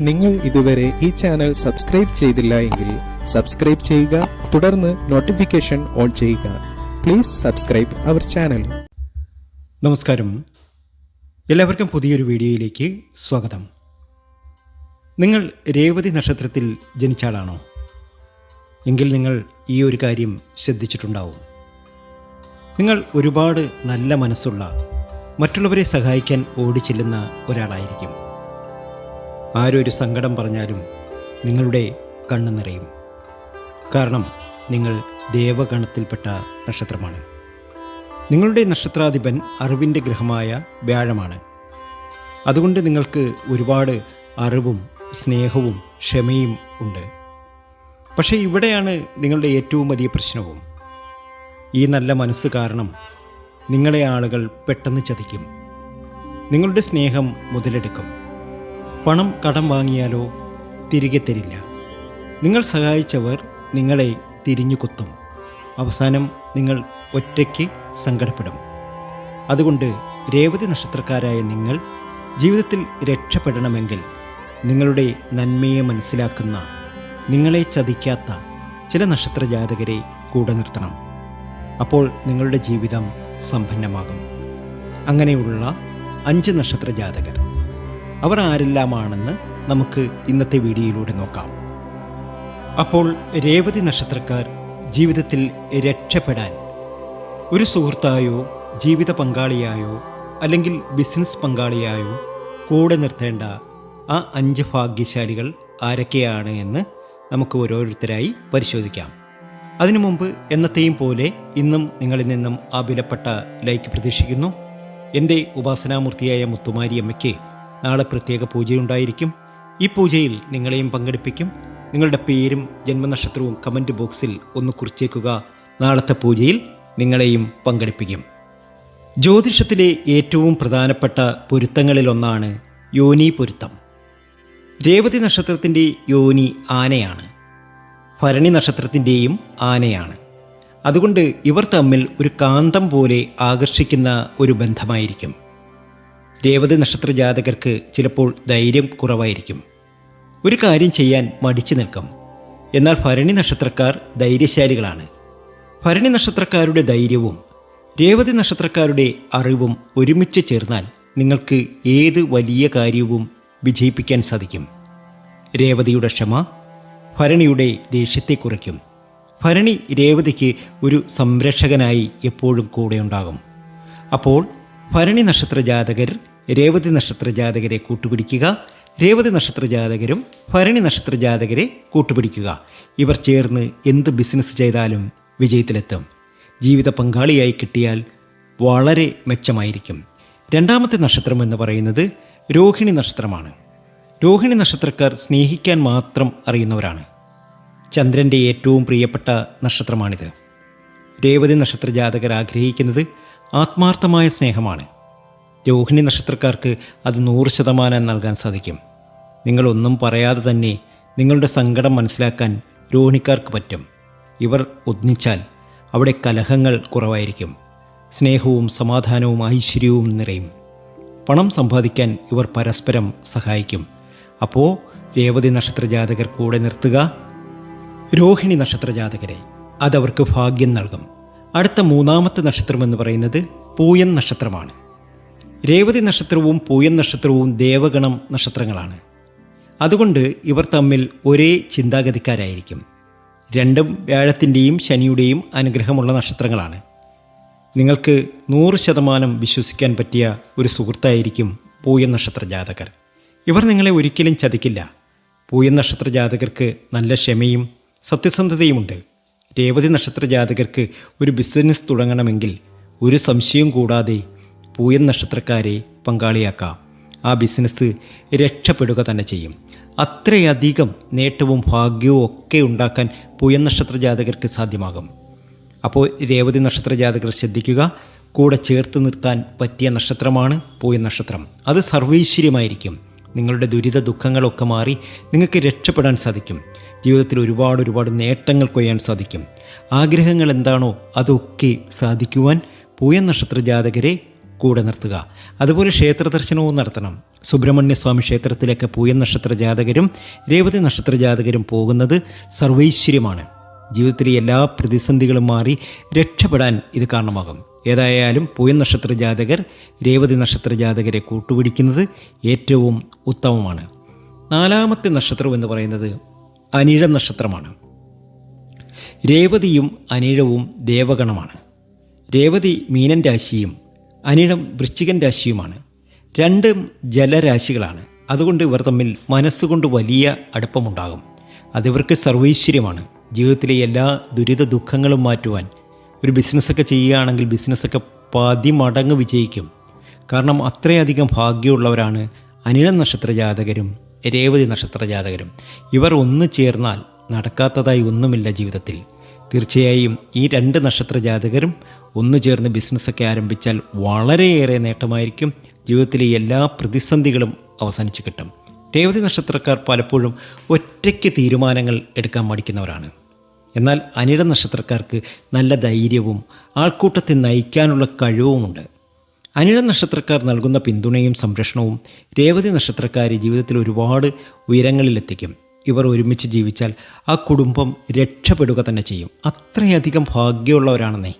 നിങ്ങൾ ഇതുവരെ ഈ ചാനൽ സബ്സ്ക്രൈബ് ചെയ്തില്ല എങ്കിൽ സബ്സ്ക്രൈബ് ചെയ്യുക തുടർന്ന് നോട്ടിഫിക്കേഷൻ ഓൺ ചെയ്യുക. പ്ലീസ് സബ്സ്ക്രൈബ് അവർ ചാനൽ നമസ്കാരം. എല്ലാവർക്കും പുതിയൊരു വീഡിയോയിലേക്ക് സ്വാഗതം. നിങ്ങൾ രേവതി നക്ഷത്രത്തിൽ ജനിച്ച ആളാണോ? എങ്കിൽ നിങ്ങൾ ഈ ഒരു കാര്യം ശ്രദ്ധിച്ചിട്ടുണ്ടാവും. നിങ്ങൾ ഒരുപാട് നല്ല മനസ്സുള്ള മറ്റുള്ളവരെ സഹായിക്കാൻ ഓടിച്ചെല്ലുന്ന ഒരാളായിരിക്കും. ആരൊരു സങ്കടം പറഞ്ഞാലും നിങ്ങളുടെ കണ്ണു നിറയും. കാരണം നിങ്ങൾ ദേവഗണത്തിൽപ്പെട്ട നക്ഷത്രമാണ്. നിങ്ങളുടെ നക്ഷത്രാധിപൻ അറിവിന്റെ ഗ്രഹമായ വ്യാഴമാണ്. അതുകൊണ്ട് നിങ്ങൾക്ക് ഒരുപാട് അറിവും സ്നേഹവും ക്ഷമയും ഉണ്ട്. പക്ഷേ ഇവിടെയാണ് നിങ്ങളുടെ ഏറ്റവും വലിയ പ്രശ്നവും. ഈ നല്ല മനസ്സ് കാരണം നിങ്ങളെ ആളുകൾ പെട്ടെന്ന് ചതിക്കും. നിങ്ങളുടെ സ്നേഹം മുതലെടുക്കും. പണം കടം വാങ്ങിയാലോ തിരികെ തരില്ല. നിങ്ങൾ സഹായിച്ചവർ നിങ്ങളെ തിരിഞ്ഞു കുത്തും. അവസാനം നിങ്ങൾ ഒറ്റയ്ക്ക് സങ്കടപ്പെടും. അതുകൊണ്ട് രേവതി നക്ഷത്രക്കാരായ നിങ്ങൾ ജീവിതത്തിൽ രക്ഷപ്പെടണമെങ്കിൽ നിങ്ങളുടെ നന്മയെ മനസ്സിലാക്കുന്ന നിങ്ങളെ ചതിക്കാത്ത ചില നക്ഷത്രജാതകരെ കൂടെ നിർത്തണം. അപ്പോൾ നിങ്ങളുടെ ജീവിതം സമ്പന്നമാകും. അങ്ങനെയുള്ള അഞ്ച് നക്ഷത്ര ജാതകർ. അവർ ആരെല്ലാമാണെന്ന് നമുക്ക് ഇന്നത്തെ വീഡിയോയിലൂടെ നോക്കാം. അപ്പോൾ രേവതി നക്ഷത്രക്കാർ ജീവിതത്തിൽ രക്ഷപ്പെടാൻ ഒരു സുഹൃത്തായോ ജീവിത പങ്കാളിയായോ അല്ലെങ്കിൽ ബിസിനസ് പങ്കാളിയായോ കൂടെ നിർത്തേണ്ട ആ അഞ്ച് ഭാഗ്യശാലികൾ ആരൊക്കെയാണ് എന്ന് നമുക്ക് ഓരോരുത്തരായി പരിശോധിക്കാം. അതിനു മുമ്പ് എന്നത്തെയും പോലെ ഇന്നും നിങ്ങളിൽ നിന്നും ആ വിലപ്പെട്ട ലൈക്ക് പ്രതീക്ഷിക്കുന്നു. എന്റെ ഉപാസനാമൂർത്തിയായ മുത്തുമാരിയമ്മയ്ക്ക് നാളെ പ്രത്യേക പൂജയുണ്ടായിരിക്കും. ഈ പൂജയിൽ നിങ്ങളെയും പങ്കെടുപ്പിക്കും. നിങ്ങളുടെ പേരും ജന്മനക്ഷത്രവും കമന്റ് ബോക്സിൽ ഒന്ന് കുറിച്ചേക്കുക. നാളത്തെ പൂജയിൽ നിങ്ങളെയും പങ്കെടുപ്പിക്കും. ജ്യോതിഷത്തിലെ ഏറ്റവും പ്രധാനപ്പെട്ട പൊരുത്തങ്ങളിലൊന്നാണ് യോനി പൊരുത്തം. രേവതി നക്ഷത്രത്തിന്റെ യോനി ആനയാണ്. ഭരണി നക്ഷത്രത്തിന്റെയും ആനയാണ്. അതുകൊണ്ട് ഇവർ തമ്മിൽ ഒരു കാന്തം പോലെ ആകർഷിക്കുന്ന ഒരു ബന്ധമായിരിക്കും. രേവതി നക്ഷത്ര ജാതകർക്ക് ചിലപ്പോൾ ധൈര്യം കുറവായിരിക്കും. ഒരു കാര്യം ചെയ്യാൻ മടിച്ചു നിൽക്കും. എന്നാൽ ഭരണി നക്ഷത്രക്കാർ ധൈര്യശാലികളാണ്. ഭരണി നക്ഷത്രക്കാരുടെ ധൈര്യവും രേവതി നക്ഷത്രക്കാരുടെ അറിവും ഒരുമിച്ച് ചേർന്നാൽ നിങ്ങൾക്ക് ഏത് വലിയ കാര്യവും വിജയിപ്പിക്കാൻ സാധിക്കും. രേവതിയുടെ ക്ഷമ ഭരണിയുടെ ദേഷ്യത്തെ കുറയ്ക്കും. ഭരണി രേവതിക്ക് ഒരു സംരക്ഷകനായി എപ്പോഴും കൂടെയുണ്ടാകും. അപ്പോൾ ഭരണി നക്ഷത്ര ജാതകർ രേവതി നക്ഷത്ര ജാതകരെ കൂട്ടുപിടിക്കുക രേവതി നക്ഷത്ര ജാതകരും ഭരണി നക്ഷത്ര ജാതകരെ കൂട്ടുപിടിക്കുക. ഇവർ ചേർന്ന് എന്ത് ബിസിനസ് ചെയ്താലും വിജയത്തിലെത്തും. ജീവിത പങ്കാളിയായി കിട്ടിയാൽ വളരെ മെച്ചമായിരിക്കും. രണ്ടാമത്തെ നക്ഷത്രം എന്ന് പറയുന്നത് രോഹിണി നക്ഷത്രമാണ്. രോഹിണി നക്ഷത്രക്കാർ സ്നേഹിക്കാൻ മാത്രം അറിയുന്നവരാണ്. ചന്ദ്രന്റെ ഏറ്റവും പ്രിയപ്പെട്ട നക്ഷത്രമാണിത്. രേവതി നക്ഷത്ര ജാതകർ ആഗ്രഹിക്കുന്നത് ആത്മാർത്ഥമായ സ്നേഹമാണ്. രോഹിണി നക്ഷത്രക്കാർക്ക് അത് നൂറ് ശതമാനം നൽകാൻ സാധിക്കും. നിങ്ങളൊന്നും പറയാതെ തന്നെ നിങ്ങളുടെ സങ്കടം മനസ്സിലാക്കാൻ രോഹിണിക്കാർക്ക് പറ്റും. ഇവർ ഒന്നിച്ചാൽ അവിടെ കലഹങ്ങൾ കുറവായിരിക്കും. സ്നേഹവും സമാധാനവും ഐശ്വര്യവും നിറയും. പണം സമ്പാദിക്കാൻ ഇവർ പരസ്പരം സഹായിക്കും. അപ്പോൾ രേവതി നക്ഷത്ര ജാതകർ കൂടെ നിർത്തുക. രോഹിണി നക്ഷത്ര ജാതകരെ അതവർക്ക് ഭാഗ്യം നൽകും. അടുത്ത മൂന്നാമത്തെ നക്ഷത്രം എന്ന് പറയുന്നത് പൂയൻ നക്ഷത്രമാണ്. രേവതി നക്ഷത്രവും പൂയൻ നക്ഷത്രവും ദേവഗണം നക്ഷത്രങ്ങളാണ്. അതുകൊണ്ട് ഇവർ തമ്മിൽ ഒരേ ചിന്താഗതിക്കാരായിരിക്കും. രണ്ടും വ്യാഴത്തിന്റെയും ശനിയുടെയും അനുഗ്രഹമുള്ള നക്ഷത്രങ്ങളാണ്. നിങ്ങൾക്ക് നൂറ് ശതമാനം വിശ്വസിക്കാൻ പറ്റിയ ഒരു സുഹൃത്തായിരിക്കും പൂയൻ നക്ഷത്ര ജാതകർ ഇവർ നിങ്ങളെ ഒരിക്കലും ചതിക്കില്ല. പൂയ നക്ഷത്ര ജാതകർക്ക് നല്ല ക്ഷമയും സത്യസന്ധതയുമുണ്ട്. രേവതി നക്ഷത്ര ജാതകർക്ക് ഒരു ബിസിനസ് തുടങ്ങണമെങ്കിൽ ഒരു സംശയവും കൂടാതെ പൂയൻ നക്ഷത്രക്കാരെ പങ്കാളിയാക്കാം. ആ ബിസിനസ് രക്ഷപ്പെടുക തന്നെ ചെയ്യും. അത്രയധികം നേട്ടവും ഭാഗ്യവും ഒക്കെ ഉണ്ടാക്കാൻ പൂയൻ നക്ഷത്ര ജാതകർക്ക് സാധ്യമാകും. അപ്പോൾ രേവതി നക്ഷത്ര ജാതകർ ശ്രദ്ധിക്കുക കൂടെ ചേർത്ത് നിർത്താൻ പറ്റിയ നക്ഷത്രമാണ് പൂയ നക്ഷത്രം. അത് സർവൈശ്വര്യമായിരിക്കും നിങ്ങളുടെ ദുരിത ദുഃഖങ്ങളൊക്കെ മാറി നിങ്ങൾക്ക് രക്ഷപ്പെടാൻ സാധിക്കും. ജീവിതത്തിൽ ഒരുപാട് ഒരുപാട് നേട്ടങ്ങൾ കൊയ്യാൻ സാധിക്കും. ആഗ്രഹങ്ങൾ എന്താണോ അതൊക്കെ സാധിക്കുവാൻ പൂയ നക്ഷത്ര ജാതകരെ കൂടെ നിർത്തുക. അതുപോലെ ക്ഷേത്ര ദർശനവും നടത്തണം. സുബ്രഹ്മണ്യസ്വാമി ക്ഷേത്രത്തിലൊക്കെ പൂയ നക്ഷത്ര ജാതകരും രേവതി നക്ഷത്ര ജാതകരും പോകുന്നത് സർവൈശ്വര്യമാണ്. ജീവിതത്തിലെ എല്ലാ പ്രതിസന്ധികളും മാറി രക്ഷപ്പെടാൻ ഇത് കാരണമാകും. ഏതായാലും പൂയ നക്ഷത്ര ജാതകർ രേവതി നക്ഷത്ര ജാതകരെ കൂട്ടുപിടിക്കുന്നത് ഏറ്റവും ഉത്തമമാണ്. നാലാമത്തെ നക്ഷത്രം എന്ന് പറയുന്നത് അനിഴ നക്ഷത്രമാണ്. രേവതിയും അനിഴവും ദേവഗണമാണ്. രേവതി മീനൻ രാശിയും അനിഴം വൃശ്ചികൻ രാശിയുമാണ്. രണ്ടും ജലരാശികളാണ്. അതുകൊണ്ട് ഇവർ തമ്മിൽ മനസ്സുകൊണ്ട് വലിയ അടുപ്പമുണ്ടാകും. അതിവർക്ക് സർവൈശ്വര്യമാണ്. ജീവിതത്തിലെ എല്ലാ ദുരിത ദുഃഖങ്ങളും മാറ്റുവാൻ ഒരു ബിസിനസ്സൊക്കെ ചെയ്യുകയാണെങ്കിൽ ബിസിനസ്സൊക്കെ പതിമടങ്ങ് വിജയിക്കും. കാരണം അത്രയധികം ഭാഗ്യമുള്ളവരാണ് അനിഴ നക്ഷത്ര ജാതകരും രേവതി നക്ഷത്ര ജാതകരും ഇവർ ഒന്നു ചേർന്നാൽ നടക്കാത്തതായി ഒന്നുമില്ല ജീവിതത്തിൽ. തീർച്ചയായും ഈ രണ്ട് നക്ഷത്ര ജാതകരും ഒന്നു ചേർന്ന് ബിസിനസ്സൊക്കെ ആരംഭിച്ചാൽ വളരെയേറെ നേട്ടമായിരിക്കും ജീവിതത്തിലെ എല്ലാ പ്രതിസന്ധികളും അവസാനിച്ചു കിട്ടും. രേവതി നക്ഷത്രക്കാർ പലപ്പോഴും ഒറ്റയ്ക്ക് തീരുമാനങ്ങൾ എടുക്കാൻ മടിക്കുന്നവരാണ്. എന്നാൽ അനിട നക്ഷത്രക്കാർക്ക് നല്ല ധൈര്യവും ആൾക്കൂട്ടത്തെ നയിക്കാനുള്ള കഴിവുമുണ്ട്. അനിഴ നക്ഷത്രക്കാർ നൽകുന്ന പിന്തുണയും സംരക്ഷണവും രേവതി നക്ഷത്രക്കാരെ ജീവിതത്തിൽ ഒരുപാട് ഉയരങ്ങളിലെത്തിക്കും. ഇവർ ഒരുമിച്ച് ജീവിച്ചാൽ ആ കുടുംബം രക്ഷപ്പെടുക തന്നെ ചെയ്യും. അത്രയധികം ഭാഗ്യമുള്ളവരാണെന്നേ.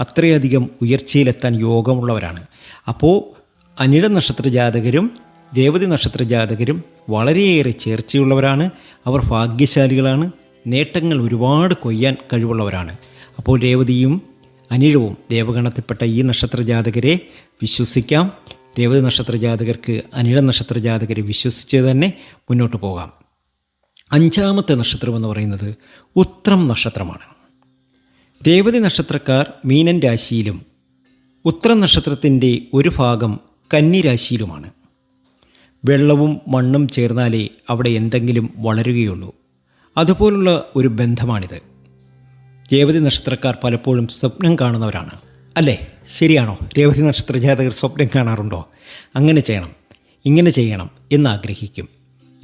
അത്രയധികം ഉയർച്ചയിലെത്താൻ യോഗമുള്ളവരാണ്. അപ്പോൾ അനിഴ നക്ഷത്ര ജാതകരും രേവതി നക്ഷത്ര ജാതകരും വളരെയേറെ ചേർച്ചയുള്ളവരാണ്. അവർ ഭാഗ്യശാലികളാണ്. നേട്ടങ്ങൾ ഒരുപാട് കൊയ്യാൻ കഴിവുള്ളവരാണ്. അപ്പോൾ രേവതിയും അനിഴവും ദേവഗണത്തിൽപ്പെട്ട ഈ നക്ഷത്ര ജാതകരെ വിശ്വസിക്കാം. രേവതി നക്ഷത്ര ജാതകർക്ക് അനിഴ നക്ഷത്ര ജാതകരെ വിശ്വസിച്ച് തന്നെ മുന്നോട്ട് പോകാം. അഞ്ചാമത്തെ നക്ഷത്രം എന്ന് പറയുന്നത് ഉത്രം നക്ഷത്രമാണ്. രേവതി നക്ഷത്രക്കാർ മീനൻ രാശിയിലും ഉത്രം നക്ഷത്രത്തിന്റെ ഒരു ഭാഗം കന്നി രാശിയിലുമാണ്. വെള്ളവും മണ്ണും ചേർന്നാലേ അവിടെ എന്തെങ്കിലും വളരുകയുള്ളൂ. അതുപോലുള്ള ഒരു ബന്ധമാണിത്. രേവതി നക്ഷത്രക്കാർ പലപ്പോഴും സ്വപ്നം കാണുന്നവരാണ്. അല്ലേ? ശരിയാണോ? രേവതി നക്ഷത്ര ജാതകർ സ്വപ്നം കാണാറുണ്ടോ? അങ്ങനെ ചെയ്യണം. ഇങ്ങനെ ചെയ്യണം എന്ന് ആഗ്രഹിക്കും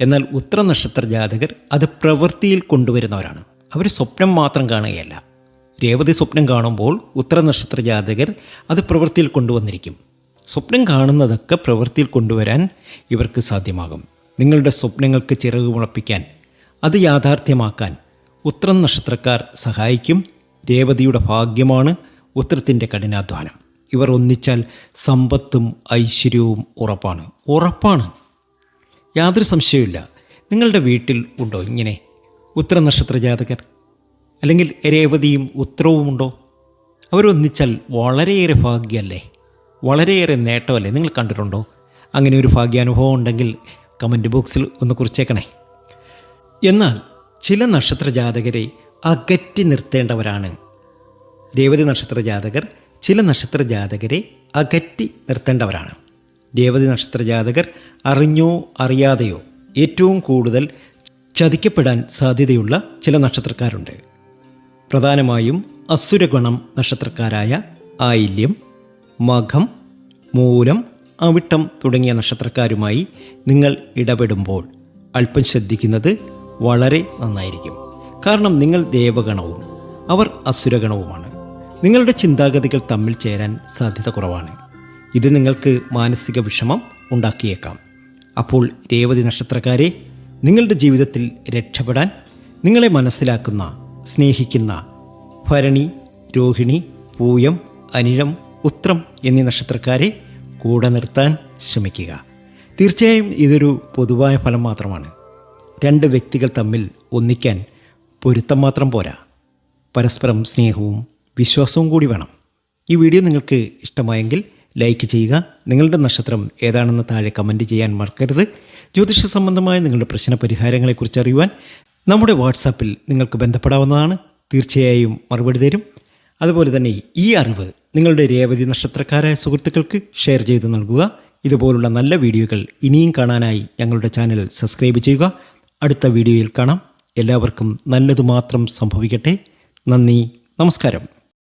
എന്നാൽ ഉത്തര നക്ഷത്ര ജാതകർ അത് പ്രവൃത്തിയിൽ കൊണ്ടുവരുന്നവരാണ്. അവർ സ്വപ്നം മാത്രം കാണുകയല്ല. രേവതി സ്വപ്നം കാണുമ്പോൾ ഉത്തര നക്ഷത്ര ജാതകർ അത് പ്രവൃത്തിയിൽ കൊണ്ടുവന്നിരിക്കും. സ്വപ്നം കാണുന്നതൊക്കെ പ്രവൃത്തിയിൽ കൊണ്ടുവരാൻ ഇവർക്ക് സാധ്യമാകും. നിങ്ങളുടെ സ്വപ്നങ്ങൾക്ക് ചിറക് മുളപ്പിക്കാൻ അത് യാഥാർത്ഥ്യമാക്കാൻ ഉത്രം നക്ഷത്രക്കാർ സഹായിക്കും. രേവതിയുടെ ഭാഗ്യമാണ് ഉത്രത്തിന്റെ കഠിനാധ്വാനം. ഇവർ ഒന്നിച്ചാൽ സമ്പത്തും ഐശ്വര്യവും ഉറപ്പാണ്. ഉറപ്പാണ്. യാതൊരു സംശയവുമില്ല. നിങ്ങളുടെ വീട്ടിൽ ഉണ്ടോ ഇങ്ങനെ? ഉത്തര നക്ഷത്ര ജാതകർ അല്ലെങ്കിൽ രേവതിയും ഉത്തരവുമുണ്ടോ അവരൊന്നിച്ചാൽ വളരെയേറെ ഭാഗ്യമല്ലേ വളരെയേറെ നേട്ടമല്ലേ? നിങ്ങൾ കണ്ടിട്ടുണ്ടോ? അങ്ങനെ ഒരു ഭാഗ്യാനുഭവം ഉണ്ടെങ്കിൽ കമന്റ് ബോക്സിൽ ഒന്ന് കുറിച്ചേക്കണേ. എന്നാൽ ചില നക്ഷത്ര ജാതകരെ അകറ്റി നിർത്തേണ്ടവരാണ്. രേവതി നക്ഷത്ര ജാതകർ ചില നക്ഷത്ര ജാതകരെ അകറ്റി നിർത്തേണ്ടവരാണ്. രേവതി നക്ഷത്ര ജാതകർ അറിഞ്ഞോ അറിയാതെയോ ഏറ്റവും കൂടുതൽ ചതിക്കപ്പെടാൻ സാധ്യതയുള്ള ചില നക്ഷത്രക്കാരുണ്ട്. പ്രധാനമായും അസുരഗുണം നക്ഷത്രക്കാരായ ആയില്യം മഖം മൂലം അവിട്ടം തുടങ്ങിയ നക്ഷത്രക്കാരുമായി നിങ്ങൾ ഇടപെടുമ്പോൾ അല്പം ശ്രദ്ധിക്കുന്നത് വളരെ നന്നായിരിക്കും. കാരണം നിങ്ങൾ ദേവഗണവും അവർ അസുരഗണവുമാണ്. നിങ്ങളുടെ ചിന്താഗതികൾ തമ്മിൽ ചേരാൻ സാധ്യത കുറവാണ്. ഇത് നിങ്ങൾക്ക് മാനസിക വിഷമം ഉണ്ടാക്കിയേക്കാം. അപ്പോൾ രേവതി നക്ഷത്രക്കാരെ നിങ്ങളുടെ ജീവിതത്തിൽ രക്ഷപ്പെടാൻ നിങ്ങളെ മനസ്സിലാക്കുന്ന സ്നേഹിക്കുന്ന ഭരണി രോഹിണി പൂയം അനിഴം ഉത്രം എന്നീ നക്ഷത്രക്കാരെ കൂടെ നിർത്താൻ ശ്രമിക്കുക. തീർച്ചയായും ഇതൊരു പൊതുവായ ഫലം മാത്രമാണ്. രണ്ട് വ്യക്തികൾ തമ്മിൽ ഒന്നിക്കാൻ പൊരുത്തം മാത്രം പോരാ. പരസ്പരം സ്നേഹവും വിശ്വാസവും കൂടി വേണം. ഈ വീഡിയോ നിങ്ങൾക്ക് ഇഷ്ടമായെങ്കിൽ ലൈക്ക് ചെയ്യുക. നിങ്ങളുടെ നക്ഷത്രം ഏതാണെന്ന് താഴെ കമന്റ് ചെയ്യാൻ മറക്കരുത്. ജ്യോതിഷ സംബന്ധമായ നിങ്ങളുടെ പ്രശ്ന പരിഹാരങ്ങളെക്കുറിച്ച് അറിയുവാൻ നമ്മുടെ വാട്സാപ്പിൽ നിങ്ങൾക്ക് ബന്ധപ്പെടാവുന്നതാണ്. തീർച്ചയായും മറുപടി തരും. അതുപോലെ തന്നെ ഈ അറിവ് നിങ്ങളുടെ രേവതി നക്ഷത്രക്കാരായ സുഹൃത്തുക്കൾക്ക് ഷെയർ ചെയ്ത് നൽകുക. ഇതുപോലുള്ള നല്ല വീഡിയോകൾ ഇനിയും കാണാനായി ഞങ്ങളുടെ ചാനൽ സബ്സ്ക്രൈബ് ചെയ്യുക. അടുത്ത വീഡിയോയിൽ കാണാം. എല്ലാവർക്കും നല്ലത് മാത്രം സംഭവിക്കട്ടെ. നന്ദി നമസ്കാരം.